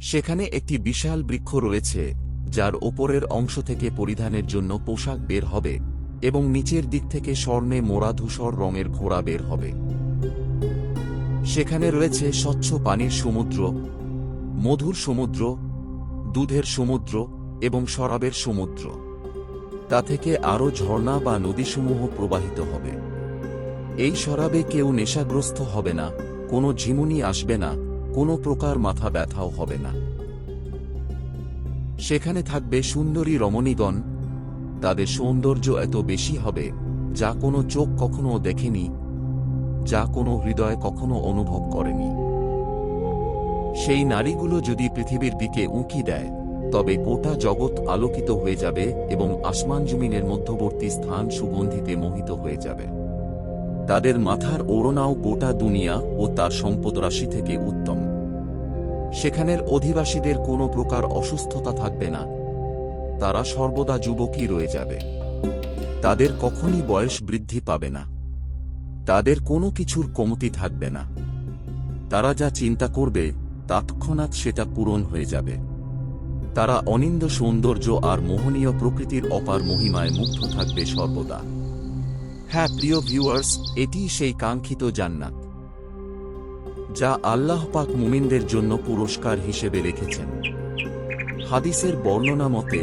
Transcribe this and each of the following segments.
সেখানে একটি বিশাল বৃক্ষ রয়েছে, যার ওপরের অংশ থেকে পরিধানের জন্য পোশাক বের হবে এবং নিচের দিক থেকে স্বর্ণে মোড়া ধূসর রঙের ঘোড়া বের হবে। সেখানে রয়েছে স্বচ্ছ পানির সমুদ্র, মধুর সমুদ্র, দুধের সমুদ্র এবং শরাবের সমুদ্র। তা থেকে আরও ঝর্ণা বা নদীসমূহ প্রবাহিত হবে। এই শরাবে কেউ নেশাগ্রস্ত হবে না, কোনো ঝিমুনি আসবে না কোনো প্রকার মাথা ব্যথাও হবে না। সেখানে থাকবে সুন্দরী রমণীগণ। তাদের সৌন্দর্য এত বেশি হবে, যা কোনো চোখ কখনো দেখেনি, যা কোনো হৃদয় কখনো অনুভব করেনি। সেই নারীগুলো যদি পৃথিবীর দিকে উঁকি দেয়, তবে গোটা জগৎ আলোকিত হয়ে যাবে এবং আসমান জমিনের মধ্যবর্তী স্থান সুগন্ধিতে মোহিত হয়ে যাবে। তাদের মাথার ওড়নাও গোটা দুনিয়া ও তার সম্পদ রাশি থেকে উত্তম। সেখানের অধিবাসীদের কোনো প্রকার অসুস্থতা থাকবে না। তারা সর্বদা যুবকই রয়ে যাবে। তাদের কখনই বয়স বৃদ্ধি পাবে না। তাদের কোনো কিছুর কমতি থাকবে না। তারা যা চিন্তা করবে, তৎক্ষণাৎ সেটা পূরণ হয়ে যাবে। তারা অনিন্দ সৌন্দর্য আর মোহনীয় প্রকৃতির অপার মহিমায় মুগ্ধ থাকবে সর্বদা। হ্যাঁ প্রিয় ভিউয়ার্স এটি সেই কাঙ্ক্ষিত জান্নাত। যা আল্লাহ পাক মুমিনদের জন্য পুরস্কার হিসেবে রেখেছেন। হাদিসের বর্ণনা মতে,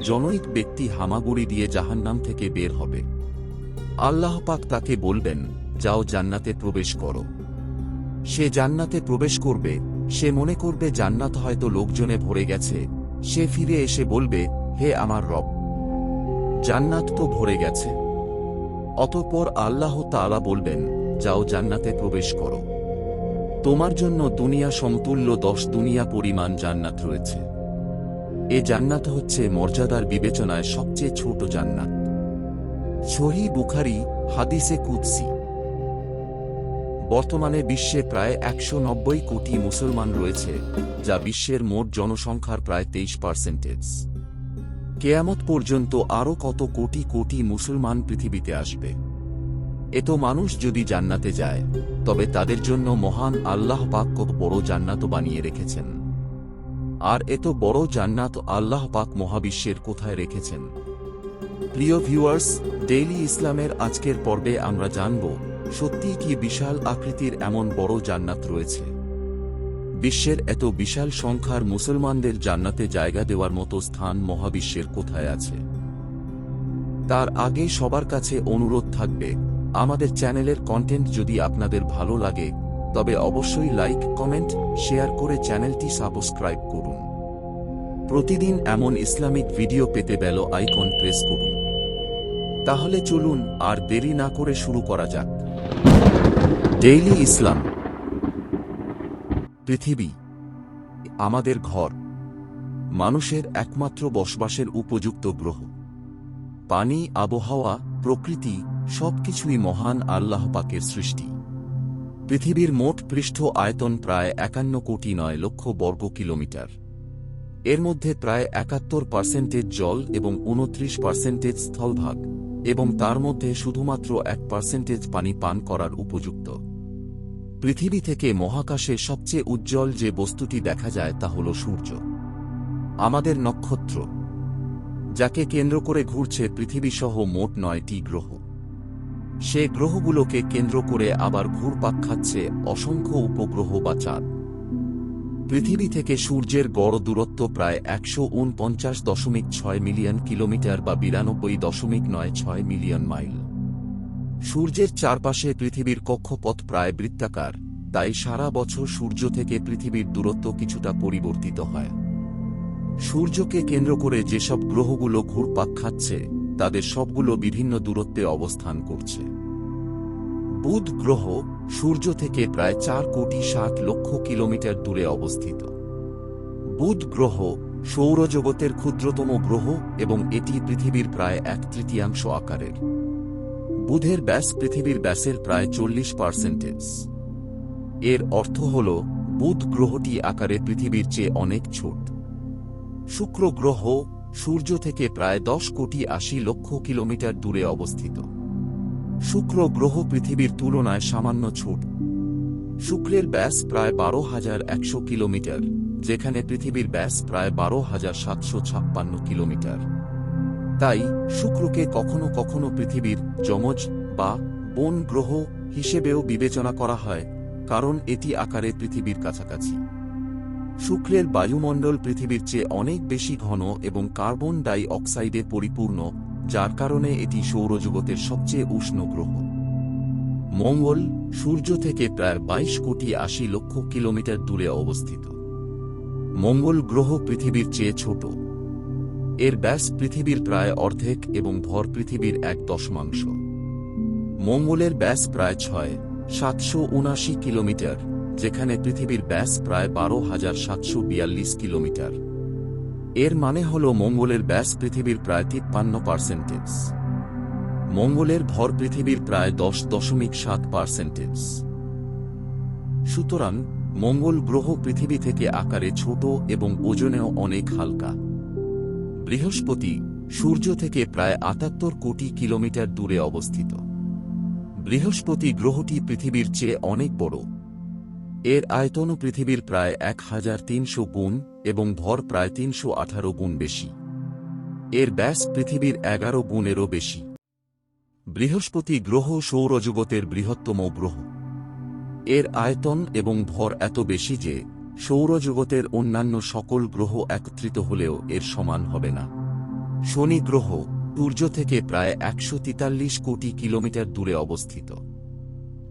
জনৈক ব্যক্তি হামাগুড়ি দিয়ে জাহান্নাম থেকে বের হবে। আল্লাহ পাক তাকে বলবেন, যাও জান্নাতে প্রবেশ করো। সে জান্নাতে প্রবেশ করবে, সে মনে করবে জান্নাত হয়তো লোকজনে ভরে গেছে। সে ফিরে এসে বলবে, হে আমার রব, জান্নাত তো ভরে গেছে। অতঃপর আল্লাহ তাআলা বলবেন, যাও জান্নাতে প্রবেশ করো। তোমার জন্য দুনিয়া সমতুল্য দশ দুনিয়া পরিমাণ জান্নাত রয়েছে। এ জান্নাত হচ্ছে মর্যাদার বিবেচনায় সবচেয়ে ছোট জান্নাত। সহি বুখারি, হাদিসে কুদসি। বর্তমানে বিশ্বে প্রায় একশো নব্বই কোটি মুসলমান রয়েছে, যা বিশ্বের মোট জনসংখ্যার প্রায় তেইশ পার্সেন্টেজ কেয়ামত পর্যন্ত আরও কত কোটি কোটি মুসলমান পৃথিবীতে আসবে? এত মানুষ যদি জান্নাতে যায়, তবে তাদের জন্য মহান আল্লাহ পাক বড় জান্নাত বানিয়ে রেখেছেন। আর এত বড় জান্নাত আল্লাহ পাক মহাবিশ্বের কোথায় রেখেছেন? প্রিয় ভিউয়ার্স, ডেইলি ইসলামের আজকের পর্বে আমরা জানব, সত্যি কি বিশাল আকৃতির এমন বড় জান্নাত রয়েছে? বিশ্বের এত বিশাল সংখ্যার মুসলমানদের জান্নাতে জায়গা দেওয়ার মতো স্থান মহাবিশ্বের কোথায় আছে? তার আগে সবার কাছে অনুরোধ থাকবে আমাদের চ্যানেলের কন্টেন্ট যদি আপনাদের ভালো লাগে, তবে অবশ্যই লাইক কমেন্ট শেয়ার করে চ্যানেলটি সাবস্ক্রাইব করুন। প্রতিদিন এমন ইসলামিক ভিডিও পেতে বেল আইকন প্রেস করুন। তাহলে চলুন আর দেরি না করে শুরু করা যাক। ডেইলি ইসলাম পৃথিবী। আমাদের ঘর। মানুষের একমাত্র বসবাসের উপযুক্ত গ্রহ। পানি, আবহাওয়া, প্রকৃতি সবকিছুই মহান আল্লাহ পাকের সৃষ্টি। পৃথিবীর মোট পৃষ্ঠ আয়তন প্রায় একান্ন কোটি নয় লক্ষ বর্গ কিলোমিটার। এর মধ্যে প্রায় একাত্তর পার্সেন্টেজ জল এবং উনত্রিশ পার্সেন্টেজ স্থলভাগ, এবং তার মধ্যে শুধুমাত্র এক পার্সেন্টেজ পানি পান করার উপযুক্ত। পৃথিবী থেকে মহাকাশে সবচেয়ে উজ্জ্বল যে বস্তুটি দেখা যায় তা হল সূর্য। আমাদের নক্ষত্র, যাকে কেন্দ্র করে ঘুরছে পৃথিবীসহ মোট নয়টি গ্রহ। সে গ্রহগুলোকে কেন্দ্র করে আবার ঘুরপাক খাচ্ছে অসংখ্য উপগ্রহ বা চাঁদ। পৃথিবী থেকে সূর্যের গড় দূরত্ব প্রায় একশো উনপঞ্চাশ দশমিক ছয় মিলিয়ন কিলোমিটার বা বিরানব্বই দশমিক নয় ছয় মিলিয়ন মাইল। সূর্যের চারপাশে পৃথিবীর কক্ষপথ প্রায় বৃত্তাকার, তাই সারা বছর সূর্য থেকে পৃথিবীর দূরত্ব কিছুটা পরিবর্তিত হয়। সূর্যকে কেন্দ্র করে যেসব গ্রহগুলো ঘুরপাক খাচ্ছে, তাদের সবগুলো বিভিন্ন দূরত্বে অবস্থান করছে। বুধ গ্রহ সূর্য থেকে প্রায় চার কোটি ষাট লক্ষ কিলোমিটার দূরে অবস্থিত। বুধ গ্রহ সৌরজগতের ক্ষুদ্রতম গ্রহ এবং এটি পৃথিবীর প্রায় এক তৃতীয়াংশ আকারের। বুধের ব্যাস পৃথিবীর ব্যাসের প্রায় চল্লিশ পার্সেন্টেজ। এর অর্থ হল, বুধ গ্রহটি আকারে পৃথিবীর চেয়ে অনেক ছোট। শুক্র গ্রহ সূর্য থেকে প্রায় দশ কোটি আশি লক্ষ কিলোমিটার দূরে অবস্থিত। শুক্র গ্রহ পৃথিবীর তুলনায় সামান্য ছোট। শুক্রের ব্যাস প্রায় বারো হাজার একশো কিলোমিটার, যেখানে পৃথিবীর ব্যাস প্রায় বারো হাজার সাতশো ছাপ্পান্ন কিলোমিটার। তাই, শুক্রকে কখনো কখনো পৃথিবীর যমজ বা বন গ্রহ হিসেবেও বিবেচনা করা হয়, কারণ এটি আকারে পৃথিবীর কাছাকাছি। শুক্রের বায়ুমণ্ডল পৃথিবীর চেয়ে অনেক বেশি ঘন এবং কার্বন ডাই অক্সাইডে পরিপূর্ণ যার কারণে এটি সৌরজগতের সবচেয়ে উষ্ণ গ্রহ। মঙ্গল সূর্য থেকে প্রায় বাইশ কোটি আশি লক্ষ কিলোমিটার দূরে অবস্থিত। মঙ্গল গ্রহ পৃথিবীর চেয়ে ছোট। এর ব্যাস পৃথিবীর প্রায় অর্ধেক এবং ভর পৃথিবীর এক দশমাংশ। মঙ্গলের ব্যাস প্রায় ছয়, সাতশো উনাশি কিলোমিটার, যেখানে পৃথিবীর ব্যাস প্রায় বারো হাজার সাতশো বিয়াল্লিশ কিলোমিটার। এর মানে হল মঙ্গলের ব্যাস পৃথিবীর প্রায় তিপ্পান্ন পার্সেন্টেজ মঙ্গলের ভর পৃথিবীর প্রায় দশ দশমিক সাত পার্সেন্টেজ সুতরাং, মঙ্গল গ্রহ পৃথিবী থেকে আকারে ছোট এবং ওজনেও অনেক হালকা। বৃহস্পতি, সূর্য থেকে প্রায় আটাত্তর কোটি কিলোমিটার দূরে অবস্থিত। বৃহস্পতি গ্রহটি পৃথিবীর চেয়ে অনেক বড়। এর আয়তন পৃথিবীর প্রায় এক হাজার তিনশো গুণ এবং ভর প্রায় তিনশো আঠারো গুণ বেশি। এর ব্যাস পৃথিবীর এগারো গুণেরও বেশি। বৃহস্পতি গ্রহ সৌরজগতের বৃহত্তম গ্রহ। এর আয়তন এবং ভর এত বেশি যে সৌরজগতের অন্যান্য সকল গ্রহ একত্রিত হলেও এর সমান হবে না। শনি গ্রহ সূর্য থেকে প্রায় একশো তেতাল্লিশ কোটি কিলোমিটার দূরে অবস্থিত।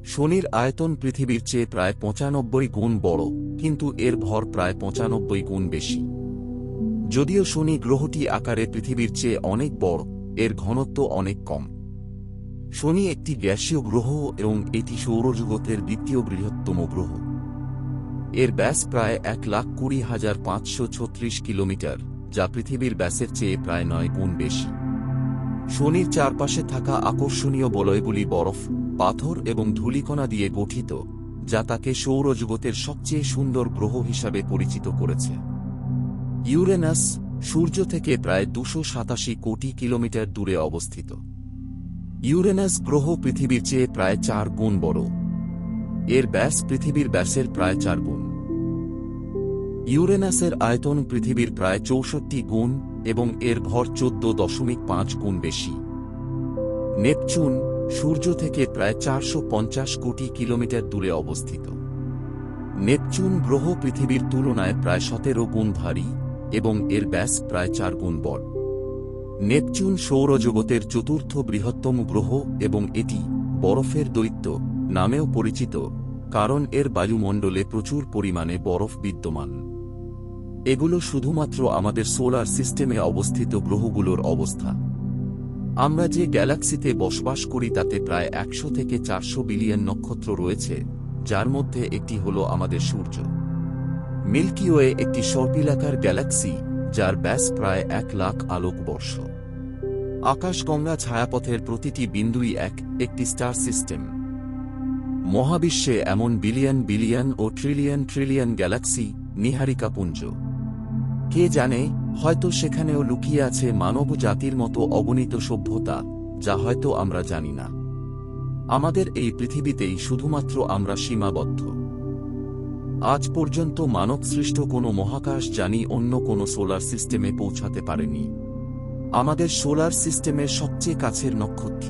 শনির আয়তন পৃথিবীর চেয়ে প্রায় পঁচানব্বই গুণ বড়, কিন্তু এর ভর প্রায় পঁচানব্বই গুণ বেশি। যদিও শনি গ্রহটি আকারে পৃথিবীর চেয়ে অনেক বড়, এর ঘনত্ব অনেক কম। শনি একটি গ্যাসীয় গ্রহ এবং এটি সৌরজগতের দ্বিতীয় বৃহত্তম গ্রহ। এর ব্যাস প্রায় এক লাখ কুড়ি হাজার পাঁচশো ছত্রিশ কিলোমিটার, যা পৃথিবীর ব্যাসের চেয়ে প্রায় নয় গুণ বেশি। শনির চারপাশে থাকা আকর্ষণীয় বলয়গুলি বরফ, পাথর এবং ধূলিকণা দিয়ে গঠিত, যা তাকে সৌরজগতের সবচেয়ে সুন্দর গ্রহ হিসাবে পরিচিত করেছে। ইউরেনাস সূর্য থেকে প্রায় দুশো সাতাশি কোটি কিলোমিটার দূরে অবস্থিত। ইউরেনাস গ্রহ পৃথিবীর চেয়ে প্রায় চার গুণ বড়। এর ব্যাস পৃথিবীর ব্যাসের প্রায় চার গুণ। ইউরেনাসের আয়তন পৃথিবীর প্রায় চৌষট্টি গুণ এবং এর ভর চোদ্দ দশমিক পাঁচ গুণ বেশি। নেপচুন সূর্য থেকে প্রায় চারশো পঞ্চাশ কোটি কিলোমিটার দূরে অবস্থিত। নেপচুন গ্রহ পৃথিবীর তুলনায় প্রায় সতেরো গুণ ভারী এবং এর ব্যাস প্রায় চার গুণ বড়। নেপচুন সৌরজগতের চতুর্থ বৃহত্তম গ্রহ এবং এটি বরফের দৈত্য নামেও পরিচিত, কারণ এর বায়ুমণ্ডলে প্রচুর পরিমাণে বরফ বিদ্যমান। এগুলো শুধুমাত্র আমাদের সোলার সিস্টেমে অবস্থিত গ্রহগুলোর অবস্থা। আমরা যে গ্যালাক্সিতে বসবাস করি তাতে প্রায় একশো থেকে চারশো বিলিয়ন নক্ষত্র রয়েছে, যার মধ্যে একটি হল আমাদের সূর্য। মিল্কিওয়ে একটি সর্পিলাকার গ্যালাক্সি, যার ব্যাস প্রায় এক লাখ আলোকবর্ষ। আকাশগঙ্গা ছায়াপথের প্রতিটি বিন্দুই এক, একটি স্টার সিস্টেম। মহাবিশ্বে এমন বিলিয়ন বিলিয়ন ও ট্রিলিয়ন ট্রিলিয়ন গ্যালাক্সি, নিহারিকা পুঞ্জ। কে জানে, হয়তো সেখানেও লুকিয়ে আছে মানব জাতির মতো অগণিত সভ্যতা, যা হয়তো আমরা জানি না। আমাদের এই পৃথিবীতেই শুধুমাত্র আমরা সীমাবদ্ধ। আজ পর্যন্ত মানবসৃষ্ট কোনো মহাকাশ জানি অন্য কোনো সোলার সিস্টেমে পৌঁছাতে পারেনি। আমাদের সোলার সিস্টেমের সবচেয়ে কাছের নক্ষত্র,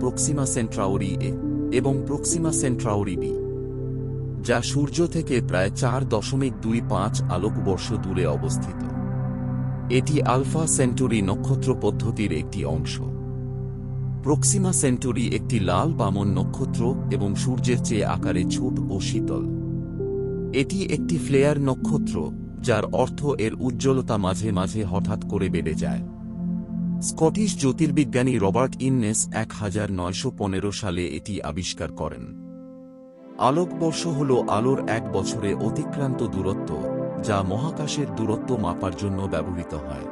প্রক্সিমা সেন্ট্রাউরি এ, এবং প্রক্সিমা সেন্ট্রাউরি বি। যা সূর্য থেকে প্রায় চার দশমিক দুই পাঁচ আলোকবর্ষ দূরে অবস্থিত। এটি আলফা সেন্টুরি নক্ষত্র পদ্ধতির একটি অংশ। প্রক্সিমা সেন্টুরি একটি লাল বামন নক্ষত্র এবং সূর্যের চেয়ে আকারে ছোট ও শীতল। এটি একটি ফ্লেয়ার নক্ষত্র, যার অর্থ এর উজ্জ্বলতা মাঝে মাঝে হঠাৎ করে বেড়ে যায়। স্কটিশ জ্যোতির্বিজ্ঞানী রবার্ট ইননেস এক হাজার নয়শো পনেরো সালে এটি আবিষ্কার করেন। আলোকবর্ষ হল আলোর এক বছরে অতিক্রান্ত দূরত্ব, যা মহাকাশের দূরত্ব মাপার জন্য ব্যবহৃত হয়।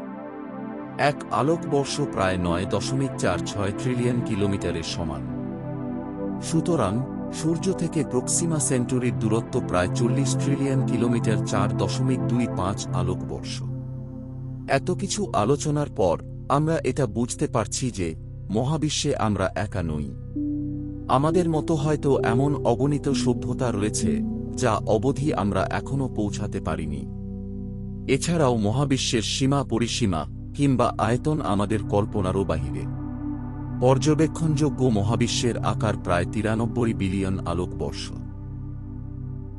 এক আলোকবর্ষ প্রায় নয় দশমিক চার ছয় ট্রিলিয়ন কিলোমিটারের সমান। সুতরাং, সূর্য থেকে প্রক্সিমা সেন্টুরির দূরত্ব প্রায় চল্লিশ ট্রিলিয়ন কিলোমিটার চার দশমিক দুই পাঁচ আলোকবর্ষ। এত কিছু আলোচনার পর, আমরা এটা বুঝতে পারছি যে, মহাবিশ্বে আমরা একা নই। আমাদের মতো হয়তো এমন অগণিত সভ্যতা রয়েছে, যা অবধি আমরা এখনও পৌঁছাতে পারিনি। এছাড়াও মহাবিশ্বের সীমা পরিসীমা, কিংবা আয়তন আমাদের কল্পনারও বাহিরে। পর্যবেক্ষণযোগ্য মহাবিশ্বের আকার প্রায় তিরানব্বই বিলিয়ন আলোকবর্ষ।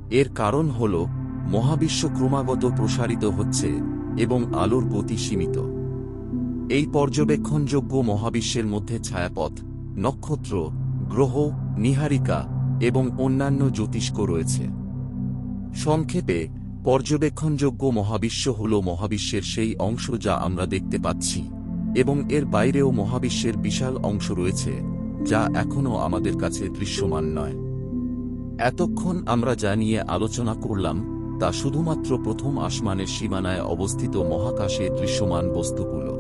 এর কারণ হল, মহাবিশ্ব ক্রমাগত প্রসারিত হচ্ছে, এবং আলোর গতি সীমিত। এই পর্যবেক্ষণযোগ্য মহাবিশ্বের মধ্যে ছায়াপথ, নক্ষত্র গ্রহ, নিহারিকা এবং অন্যান্য জ্যোতিষ্ক রয়েছে। সংক্ষেপে, পর্যবেক্ষণযোগ্য মহাবিশ্ব হল মহাবিশ্বের সেই অংশ যা আমরা দেখতে পাচ্ছি, এবং এর বাইরেও মহাবিশ্বের বিশাল অংশ রয়েছে, যা এখনও আমাদের কাছে দৃশ্যমান নয়। এতক্ষণ আমরা যা নিয়ে আলোচনা করলাম, তা শুধুমাত্র প্রথম আসমানের সীমানায় অবস্থিত মহাকাশে দৃশ্যমান বস্তুগুলো।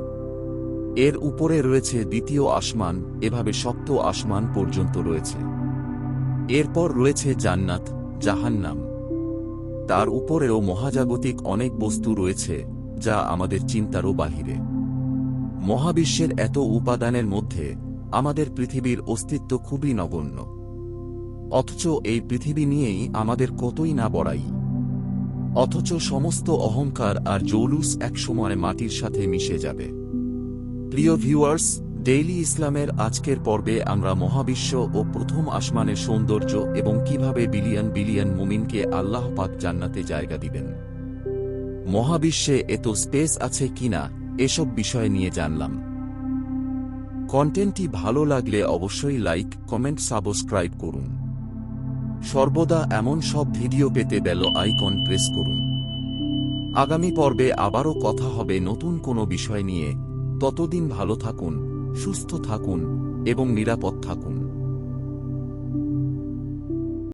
এর উপরে রয়েছে দ্বিতীয় আসমান, এভাবে সপ্ত আসমান পর্যন্ত রয়েছে। এরপর রয়েছে জান্নাত, জাহান্নাম। তার উপরেও মহাজাগতিক অনেক বস্তু রয়েছে, যা আমাদের চিন্তারও বাহিরে। মহাবিশ্বের এত উপাদানের মধ্যে আমাদের পৃথিবীর অস্তিত্ব খুবই নগণ্য। অথচ এই পৃথিবী নিয়েই আমাদের কতই না বড়াই। অথচ সমস্ত অহংকার আর জৌলুস একসময় মাটির সাথে মিশে যাবে। প্রিয় ভিউয়ার্স, ডেইলি ইসলামের আজকের পর্বে আমরা মহাবিশ্ব ও প্রথম আসমানের সৌন্দর্য এবং কীভাবে বিলিয়ন বিলিয়ন মুমিনকে আল্লাহ পাক জান্নাতে জায়গা দিবেন। মহাবিশ্বে এত স্পেস আছে কিনা এসব বিষয় নিয়ে জানলাম। কন্টেন্টটি ভালো লাগলে অবশ্যই লাইক, কমেন্ট, সাবস্ক্রাইব করুন। সর্বদা এমন সব ভিডিও পেতে বেল আইকন প্রেস করুন। আগামী পর্বে আবারও কথা হবে নতুন কোনো বিষয় নিয়ে। ততদিন ভালো থাকুন সুস্থ থাকুন এবং নিরাপদ থাকুন।